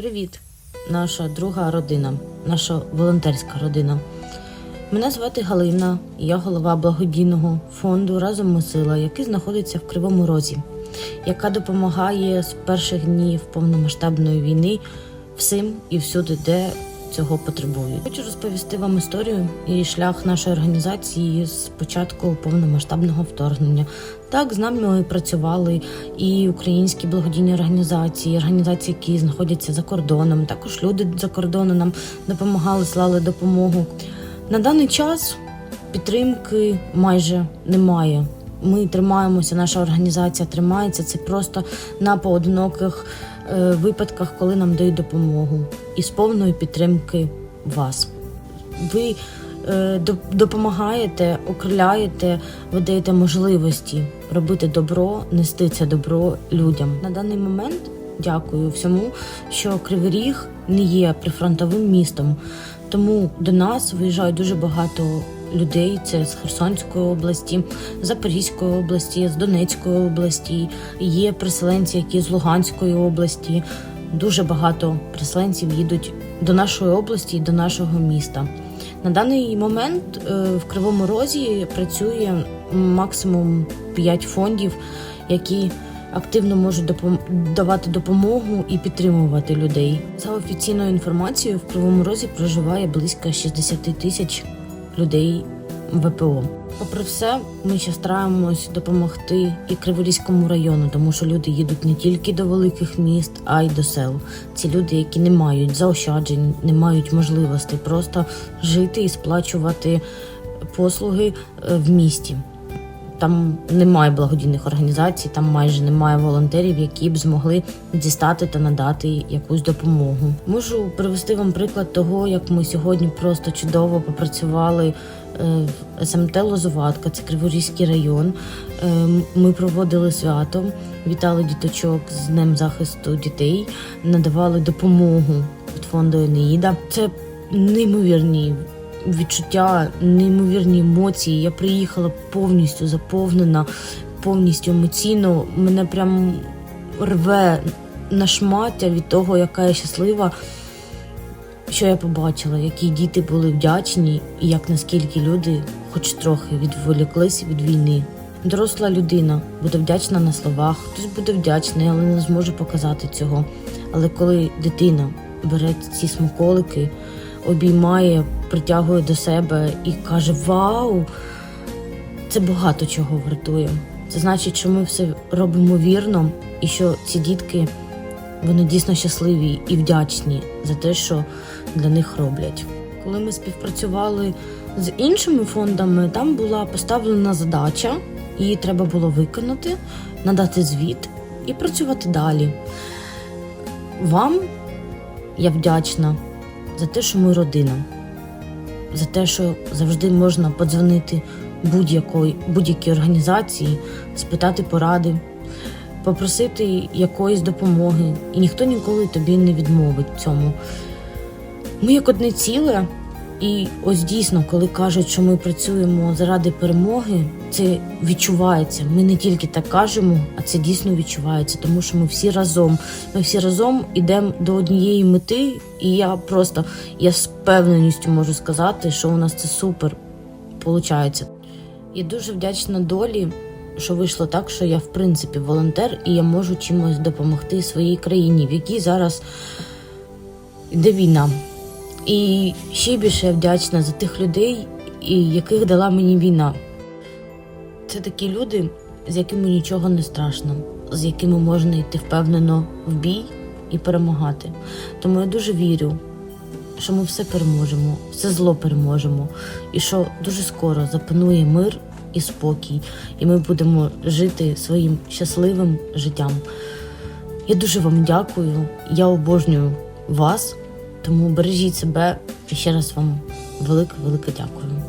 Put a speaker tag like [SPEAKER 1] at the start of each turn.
[SPEAKER 1] Привіт, наша друга родина, наша волонтерська родина. Мене звати Галина, я голова благодійного фонду Разом ми сила, який знаходиться в Кривому Розі, яка допомагає з перших днів повномасштабної війни всім і всюди, де цього потребують. Хочу розповісти вам історію і шлях нашої організації з початку повномасштабного вторгнення. Так з нами працювали і українські благодійні організації, організації, які знаходяться за кордоном. Також люди за кордоном нам допомагали, слали допомогу. На даний час підтримки майже немає. Ми тримаємося, наша організація тримається. Це просто на поодиноких випадках, коли нам дають допомогу, і з повної підтримки вас. Ви е, допомагаєте, окриляєте, ви даєте можливості робити добро, нести це добро людям. На даний момент дякую всьому, що Кривий Ріг не є прифронтовим містом. Тому до нас виїжджають дуже багато людей. Це з Херсонської області, Запорізької області, з Донецької області. Є переселенці, які з Луганської області. Дуже багато переселенців їдуть до нашої області і до нашого міста. На даний момент е, в Кривому Розі працює максимум 5 фондів, які активно можуть допом- давати допомогу і підтримувати людей. За офіційною інформацією, в Кривому Розі проживає близько 60 тисяч людей ВПО. Попри все, ми ще стараємось допомогти і Криворізькому району, тому що люди їдуть не тільки до великих міст, а й до сел. Ці люди, які не мають заощаджень, не мають можливості просто жити і сплачувати послуги е, в місті. Там немає благодійних організацій, там майже немає волонтерів, які б змогли дістати та надати якусь допомогу. Можу привести вам приклад того, як ми сьогодні просто чудово попрацювали е, в СМТ Лозуватка, це Криворізький район. Е, Ми проводили свято, вітали діточок з Днем захисту дітей, надавали допомогу від фонду Енеїда. Це неймовірні відчуття, неймовірні емоції. Я приїхала повністю заповнена, повністю емоційно. Мене прям рве на шмаття від того, яка я щаслива, що я побачила, які діти були вдячні, і як наскільки люди, хоч трохи, відволіклися від війни. Доросла людина буде вдячна на словах, хтось буде вдячний, але не зможе показати цього. Але коли дитина бере ці смаколики, обіймає, притягує до себе і каже Вау! Це багато чого вартує. Це значить, що ми все робимо вірно, і що ці дітки вони дійсно щасливі і вдячні за те, що для них роблять. Коли ми співпрацювали з іншими фондами, там була поставлена задача, її треба було виконати, надати звіт і працювати далі. Вам я вдячна за те, що ми родина, за те, що завжди можна подзвонити будь-якої будь-якій організації, спитати поради, попросити якоїсь допомоги, і ніхто ніколи тобі не відмовить цьому. Ми як одне ціле, і ось дійсно, коли кажуть, що ми працюємо заради перемоги, це відчувається. Ми не тільки так кажемо, а це дійсно відчувається, тому що ми всі разом. Ми всі разом йдемо до однієї мети, і я просто я з впевненістю можу сказати, що у нас це супер виходить. Я дуже вдячна долі, що вийшло так, що я в принципі волонтер, і я можу чимось допомогти своїй країні, в якій зараз йде війна. І ще більше вдячна за тих людей, яких дала мені війна. Це такі люди, з якими нічого не страшно, з якими можна йти впевнено в бій і перемагати. Тому я дуже вірю, що ми все переможемо, все зло переможемо, і що дуже скоро запанує мир і спокій, і ми будемо жити своїм щасливим життям. Я дуже вам дякую. Я обожнюю вас, тому бережіть себе і ще раз вам велике, велике дякую.